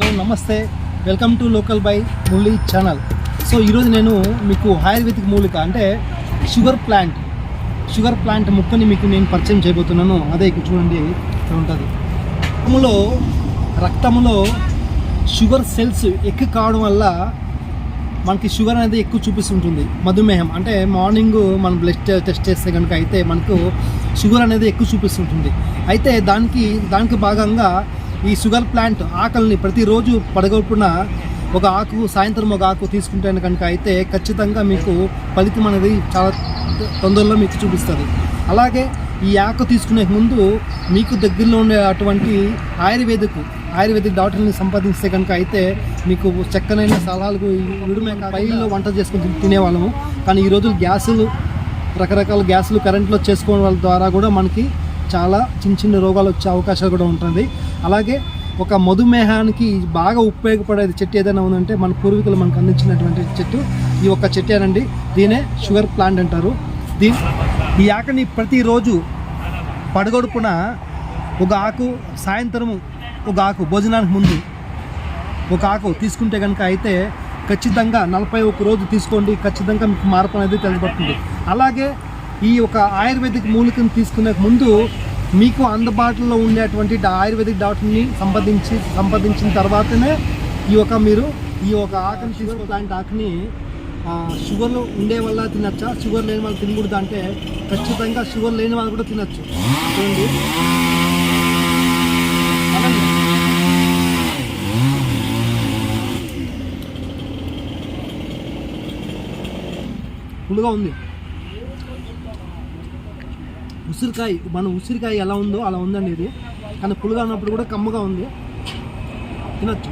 Hello నమస్తే. Welcome to local by Murali channel. So ఈరోజు నేను మీకు ఆయుర్వేదిక్ మూలిక అంటే షుగర్ ప్లాంట్ షుగర్ ప్లాంట్ ముక్కని మీకు నేను పరిచయం చేయబోతున్నాను. అదే ఇక్కడ చూడండి ఇక్కడ ఉంటుంది. రక్తములో రక్తంలో షుగర్ సెల్స్ ఎక్కువ కావడం వల్ల మనకి షుగర్ అనేది ఎక్కువ చూపిస్తుంటుంది. మధుమేహం అంటే మార్నింగ్ మనం బ్లడ్ టెస్ట్ చేస్తే కనుక అయితే మనకు షుగర్ అనేది ఎక్కువ చూపిస్తుంటుంది. అయితే దానికి దానికి భాగంగా ఈ షుగర్ ప్లాంట్ ఆకలిని ప్రతిరోజు పడగొప్పున ఒక ఆకు సాయంత్రం ఒక ఆకు తీసుకుంటే కనుక అయితే ఖచ్చితంగా మీకు ఫలితం అనేది చాలా తొందరలో మీకు చూపిస్తుంది అలాగే ఈ ఆకు తీసుకునే ముందు మీకు దగ్గరలో ఉండే అటువంటి ఆయుర్వేదిక్ ఆయుర్వేదిక్ డాక్టర్ని సంపాదిస్తే కనుక అయితే మీకు చక్కనైన సలహాలు విడుమే పైల్లో వంట చేసుకొని తినే- తినేవాళ్ళము. కానీ ఈ రోజు గ్యాసులు రకరకాల గ్యాసులు కరెంట్లో చేసుకోవడం ద్వారా కూడా మనకి చాలా చిన్న చిన్న రోగాలు వచ్చే అవకాశాలు కూడా ఉంటుంది. అలాగే ఒక మధుమేహానికి బాగా ఉపయోగపడేది చెట్టు ఏదైనా ఉందంటే మన పూర్వీకులు మనకు అందించినటువంటి చెట్టు ఈ ఒక్క చెట్టేనండి దీనే షుగర్ ప్లాంట్ అంటారు. దీని ఈ ఆకని ప్రతిరోజు పడగొడుపున ఒక ఆకు సాయంత్రము ఒక ఆకు భోజనానికి ముందు ఒక ఆకు తీసుకుంటే కనుక అయితే ఖచ్చితంగా నలభై ఒక రోజు తీసుకోండి. ఖచ్చితంగా మీకు మార్పు అనేది తెలియబడుతుంది. అలాగే ఈ ఒక ఆయుర్వేదిక్ మూలికను తీసుకునే ముందు మీకు అందుబాటులో ఉండేటువంటి ఆయుర్వేదిక్ డాక్టర్ని సంపాదించి సంపాదించిన తర్వాతనే ఈ ఒక మీరు ఈ ఒక ఆకుని తీసుకో లాంటి ఆకుని ఆ, షుగర్లో ఉండే వల్ల తినచ్చా? షుగర్ లేని వాళ్ళు తినకూడదు అంటే ఖచ్చితంగా షుగర్ లేని వాళ్ళు కూడా తినచ్చు. చూడండి. ఫుల్గా ఉంది. ఉసిరికాయ మన ఉసిరికాయ ఎలా ఉందో అలా ఉందండి ఇది. కానీ పులుగా ఉన్నప్పుడు కూడా కమ్మగా ఉంది. తినొచ్చు.